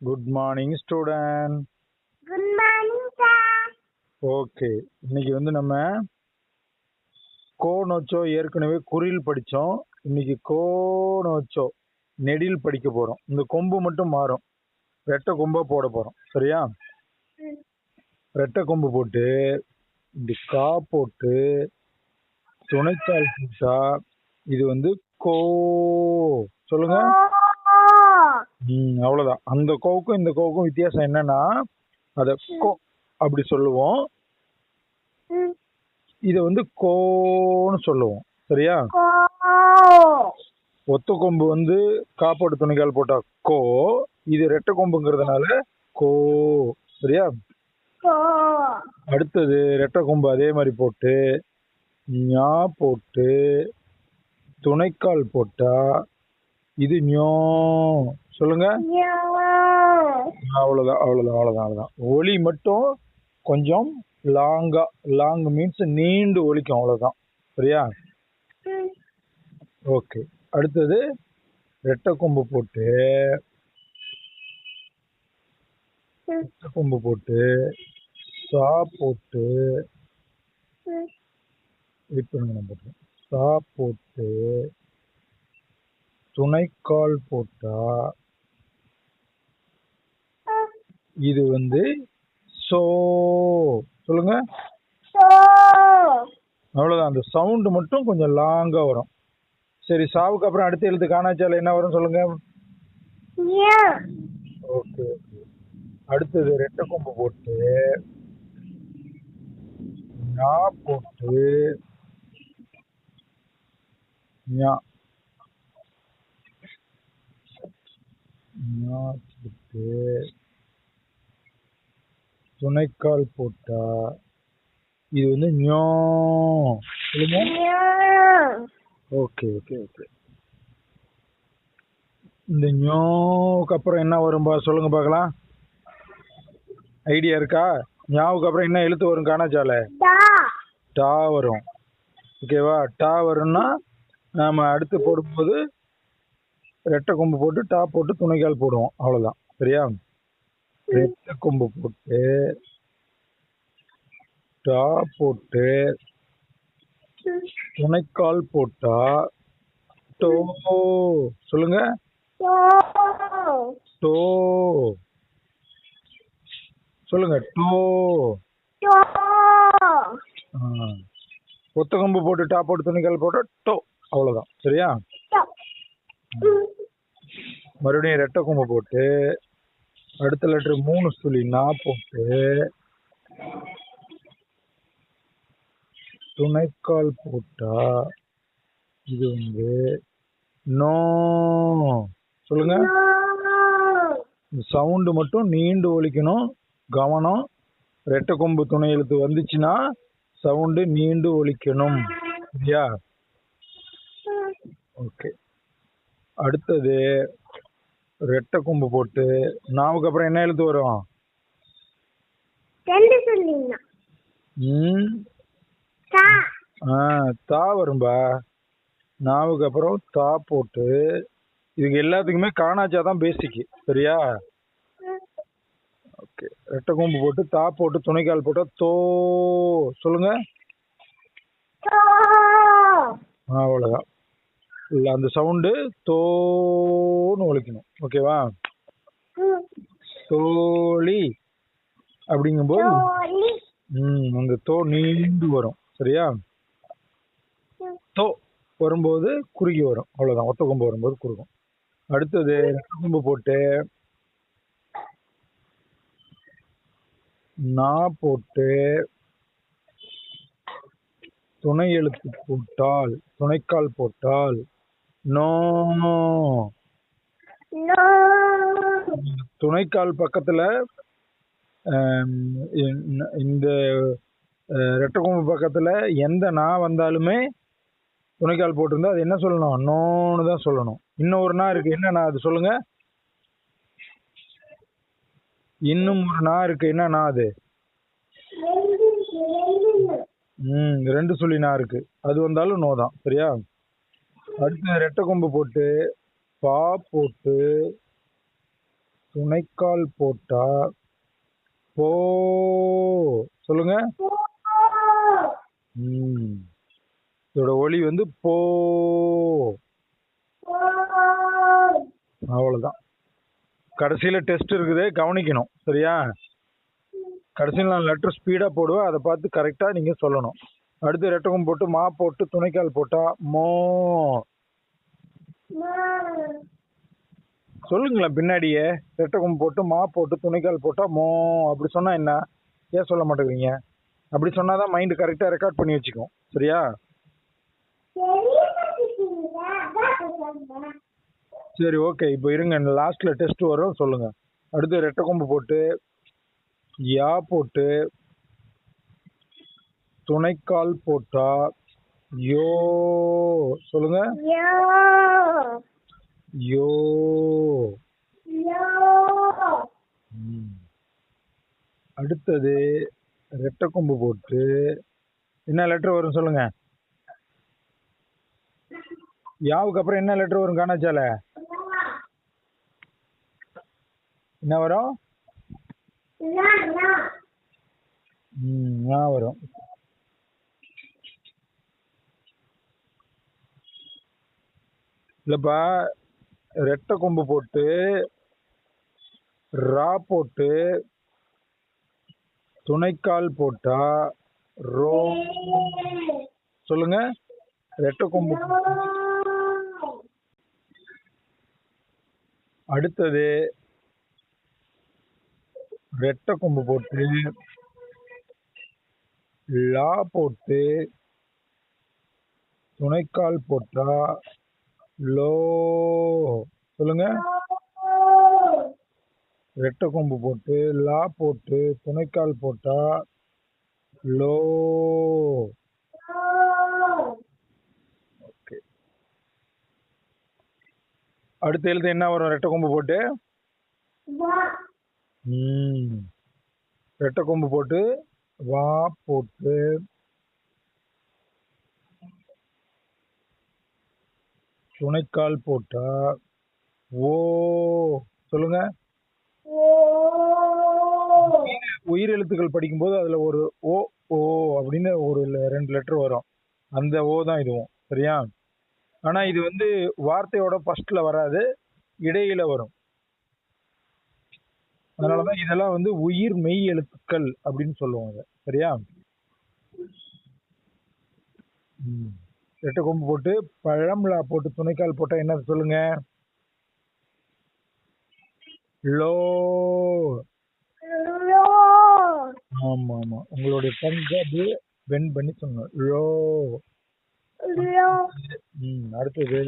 Good morning student good morning sir okay இன்னைக்கு வந்து நம்ம கோனோச்சோ ஏற்கனவே குறில் படித்தோம். இன்னைக்கு கோனோச்சோ நெடில் படிக்க போகிறோம் இந்த கொம்பு மட்டும் மாறும். ரெட்டை கொம்பா போட போகிறோம் சரியா? ரெட்டை கொம்பு போட்டு இப்படி கா போட்டு துணைக்கால் போட்டா இது வந்து கோ. சொல்லுங்க. ம் அவ்வளோதான் அந்த கோவுக்கும் இந்த கோவுக்கும் வித்தியாசம் என்னன்னா அதை கோ அப்படி சொல்லுவோம். இதை வந்து கோன்னு சொல்லுவோம். சரியா? கோ. ஒத்த கொம்பு வந்து காப்பாடு துணிக்கால் போட்டா கோ இது ரெட்டை கொம்புங்கிறதுனால கோ. சரியா? கோ. அடுத்தது ரெட்டை கொம்பு அதே மாதிரி போட்டு ஞா போட்டு துணைக்கால் போட்டா இது ஞோ. சொல்லுங்க. யோ. அவ்வளோதான் அவ்வளோதான் அவ்வளோதான் அவ்வளோதான் ஒலி மட்டும் கொஞ்சம் லாங்கா லாங் மீன்ஸ் நீண்டு ஒலிக்கும் அவ்வளோதான் சரியா? ஓகே. அடுத்தது ரெட்டை கொம்பு போட்டு ரெட்டை கொம்பு போட்டு சா போட்டு வெயிட் பண்ணுங்க நான் போட்டுறேன் சா போட்டு துணைக்கால் போட்டா இது வந்து சோ சொல்லுங்க. அவ்வளோதான் அந்த சவுண்டு மட்டும் கொஞ்சம் லாங்கா வரும். சரி சாவுக்கு அப்புறம் அடுத்த எழுத்து காணாச்சால என்ன வரும் சொல்லுங்க. ஓகே. அடுத்தது ரெட்டை கொம்பு போட்டு ஞா போட்டு ஞா. ஞா போட்டு துணைக்கால் போட்டா இது வந்து ஞோ ஓகே ஓகே ஓகே. இந்த ஞோவுக்கு அப்புறம் என்ன வரும்பா? சொல்லுங்க பார்க்கலாம். ஐடியா இருக்கா? ஞாவுக்கு அப்புறம் என்ன எழுத்து வரும் காணாச்சால டா. வரும். ஓகேவா டா வரும்னா நாம அடுத்து போடும்போது ரெட்டை கொம்பு போட்டு டா போட்டு துணைக்கால் போடுவோம். அவ்வளவுதான். சரியா? ரெட்டை கொம்பு போட்டு டா போட்டு துணைக்கால் போட்டா டோ. சொல்லுங்க. டோ. சொல்லுங்க. டோ. ஒத்த கொம்பு போட்டு டா போட்டு துணிக்கால் போட்டா டோ. அவ்வளவுதான். சரியா? மறுபடியும் ரெட்டை கொம்பு போட்டு அடுத்த லெட்டர் மூணு சுழி நா போட்டு துணைக்கால் போட்டா இது வந்து நோ. சொல்லுங்க. சவுண்டு மட்டும் நீண்டு ஒலிக்கணும். கவனம். ரெட்டை கொம்பு துணை எழுத்து வந்துச்சுன்னா சவுண்டு நீண்டு ஒலிக்கணும். சரியா? ஓகே அடுத்தது ரெட்டை கொம்பு போட்டு நாவுக்கு அப்புறம் என்ன எழுத்து வரும்? ம். ஆ தா வரும்பா. நாவுக்கு அப்புறம் தா போட்டு இதுக்கு எல்லாத்துக்குமே காணாச்சா தான் பேசிக்கு சரியா? ஓகே ரெட்டை கொம்பு போட்டு தா போட்டு துணைக்கால் போட்டா தோ. சொல்லுங்க. இல்ல அந்த சவுண்டு தோன்னு ஒலிக்கணும். ஓகேவா தோழி அப்படிங்கும்போது ம் அந்த தோ நீண்டு வரும். சரியா? தோ வரும்போது குறுகி வரும். அவ்வளவுதான். ஒத்த கொம்பு வரும்போது குறுகும். அடுத்தது கொம்பு போட்டு நா போட்டு துணை எழுத்து போட்டால் துணைக்கால் போட்டால் நோ. நோ. துணைக்கால் பக்கத்துல இந்த- இந்த அஹ், ரெட்டை கொம்பு பக்கத்துல எந்த நா வந்தாலுமே துணைக்கால் போட்டிருந்தா அது என்ன சொல்லணும்? நோன்னு தான் சொல்லணும். இன்னும் ஒரு நா இருக்கு. என்ன நா அது சொல்லுங்க. இன்னும் ஒரு நா இருக்கு. என்ன நா அது? ம் ரெண்டு சொல்லி நா இருக்கு. அது வந்தாலும் நோ தான். சரியா? அடுத்து ரெட்டை கொம்பு போட்டு பா போட்டு துணைக்கால் போட்டா போ. சொல்லுங்க. இதோட ஒலி வந்து போ. அவ்வளவுதான். கடைசியில டெஸ்ட் இருக்குது கவனிக்கணும் சரியா? கடைசியில் நான் லெட்டர் ஸ்பீடா போடுவேன் அதை பார்த்து கரெக்டா நீங்க சொல்லணும். அடுத்து ரெட்டகம் போட்டு மா போட்டு துணைக்கால் போட்டா மோ. சொல்லுங்களேன் பின்னாடியே. ரெட்டகம் போட்டு மா போட்டு துணைக்கால் போட்டா மோ. அப்படி சொன்னா என்ன? ஏன் சொல்ல மாட்டேங்கிறீங்க? அப்படி சொன்னாதான் மைண்ட் கரெக்டா ரெக்கார்ட் பண்ணி வச்சுக்கும். சரியா? சரி ஓகே இப்போ இருங்க லாஸ்ட்ல டெஸ்ட் வரும் சொல்லுங்க. அடுத்து ரெட்டை கொம்பு போட்டு யா போட்டு துணைக்கால் போட்டா யோ சொல்லுங்க. யோ. அடுத்தது ரெட்டை கொம்பு போட்டு என்ன லெட்டர் வரும் சொல்லுங்க. யாவுக்கு அப்புறம் என்ன லெட்டர் வரும் காணாச்சால? என்ன வரும்? வரும். இல்லப்பா ரெட்டை கொம்பு போட்டு ரா போட்டு துணைக்கால் போட்டா ரோ சொல்லுங்க ரெட்டை கொம்பு. அடுத்தது ரெட்டை கொம்பு போட்டு லா போட்டு துணைக்கால் போட்டா லோ. சொல்லுங்க. ரெட்டை கொம்பு போட்டு லா போட்டு துணைக்கால் போட்டா லோ. ஓகே. அடுத்த எழுத்து என்ன வரும்? ரெட்டை கொம்பு போட்டு? ரெட்டை கொம்பு போட்டு வா போட்டு. துணைக்கால் போட்டா ஓ. சொல்லுங்க. உயிர் எழுத்துக்கள் படிக்கும்போது அதுல ஒரு ஓ ஓ அப்படின்னு ஒரு ரெண்டு லெட்டர் வரும். அந்த ஓ தான் இதுவும். சரியா? ஆனா இது வந்து வார்த்தையோட ஃபர்ஸ்ட்ல வராது இடையில வரும். அதனாலதான் இதெல்லாம் வந்து உயிர் மெய் எழுத்துக்கள் அப்படின்னு சொல்லுவாங்க. சரியா? ம். ரெட்டை கொம்பு போட்டு பழம்லா போட்டு துணைக்கால் போட்டா என்ன சொல்லுங்க? லோ ஆமா ஆமா உங்களுடைய பங்கை அப்படியே பெண்ட் பண்ணி சொன்னோம் லோ லோ ம் அடுத்தது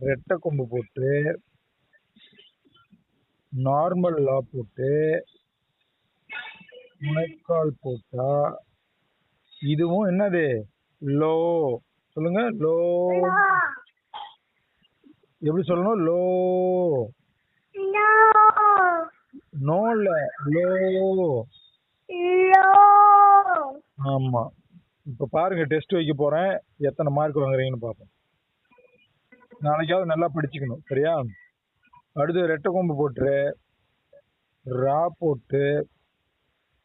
ரெட்டை கொம்பு போட்டு நார்மல் லா போட்டு முனைக்கால் போட்டா இதுவும் என்னது? லோ சொல்லுங்க. லோ. எப்படி சொல்லணும்? லோ. நோ இல்ல. லோ. ஆமா. இப்ப பாருங்க டெஸ்ட் வைக்க போறேன். எத்தனை மார்க் வாங்குறீங்கன்னு பார்ப்போம். நாளைக்காவது நல்லா படிச்சுக்கணும். சரியா? அடுத்து ரெட்டை கொம்பு போட்டு ரா போட்டு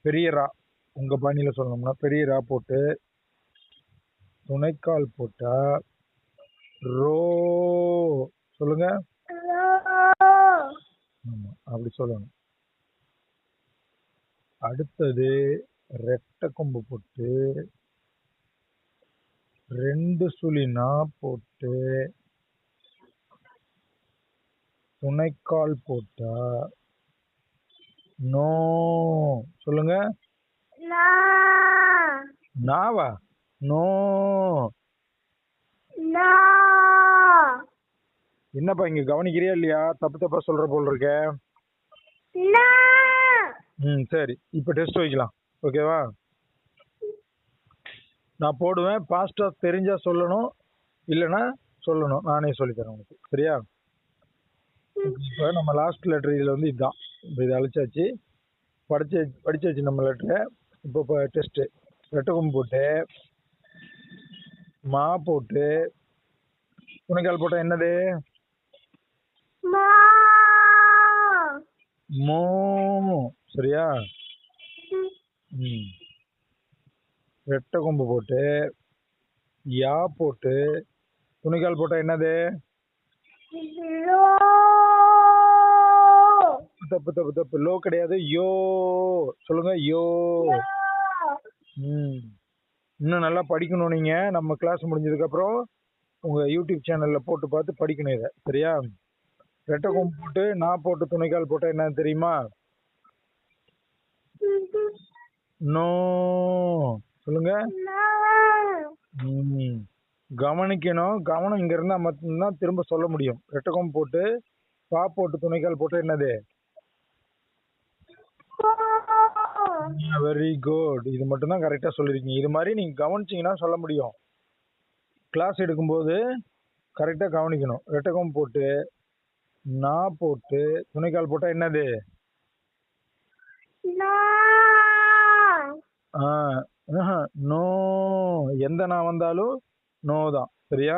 பெரிய ரா. உங்க பாணியில சொல்லணும்னா பெரிய ரா போட்டு துணைக்கால் போட்டா ரோ. சொல்லுங்க. ஆமா அப்படி சொல்லணும். அடுத்தது ரெட்டை கொம்பு போட்டு ரெண்டு சுழினா போட்டு துணைக்கால் போட்டா நோ. சொல்லுங்க. நாவா? நோ. நா. என்னப்பா இங்க கவனிக்கிறியா இல்லையா? தப்பு தப்பா சொல்ற போல் இருக்க. ம் சரி. இப்போ டெஸ்ட் வைக்கலாம். ஓகேவா நான் போடுவேன். பாஸ்டா தெரிஞ்சா சொல்லணும். இல்லைன்னா சொல்லணும். நானே சொல்லித்தரேன் உனக்கு சரியா? இப்போ நம்ம லாஸ்ட் லெட்டர் இதில் வந்து இதுதான். இப்போ இதை அழைச்சாச்சு. படிச்சு படிச்சாச்சு நம்ம லெட்டரை இப்போ இப்போ டெஸ்ட்டு ரெட்டகம் போட்டு மா போட்டு துணைக்கால் போட்டால் என்னது? மா. சரியா? ரெட்டை கொம்பு போட்டு யா போட்டு துணிக்கால் போட்டா என்னது? தப்பு தப்பு தப்பு. லோ கிடையாது. யோ. சொல்லுங்க யோ. ம். இன்னும் நல்லா படிக்கணும் நீங்கள் நம்ம கிளாஸ் முடிஞ்சதுக்கப்புறம் உங்கள் யூடியூப் சேனலில் போட்டு பார்த்து படிக்கணும் இதை. சரியா? ரெட்டை கொம்பு போட்டு நான் போட்டு துணைக்கால் போட்டால் என்னன்னு தெரியுமா? நோ. சொல்லுங்க. கவனிக்கணும். கவனம் இங்க இருந்தா மட்டும்தான் திரும்ப சொல்ல முடியும். ரெட்டை கொம்பு போட்டு பா போட்டு துணைக்கால் போட்டால் என்னது? வெரி குட் இது மட்டும் தான் கரெக்டா சொல்லிருக்கீங்க. இது மாதிரி நீங்க கவனிச்சீங்கன்னா சொல்ல முடியும். கிளாஸ் எடுக்கும்போது கரெக்டா கவனிக்கணும். ரெட்டை கொம்பு போட்டு நான் போட்டு துணைக்கால் போட்டா என்னது? நோ. எந்த நான் வந்தாலும் நோ தான் சரியா?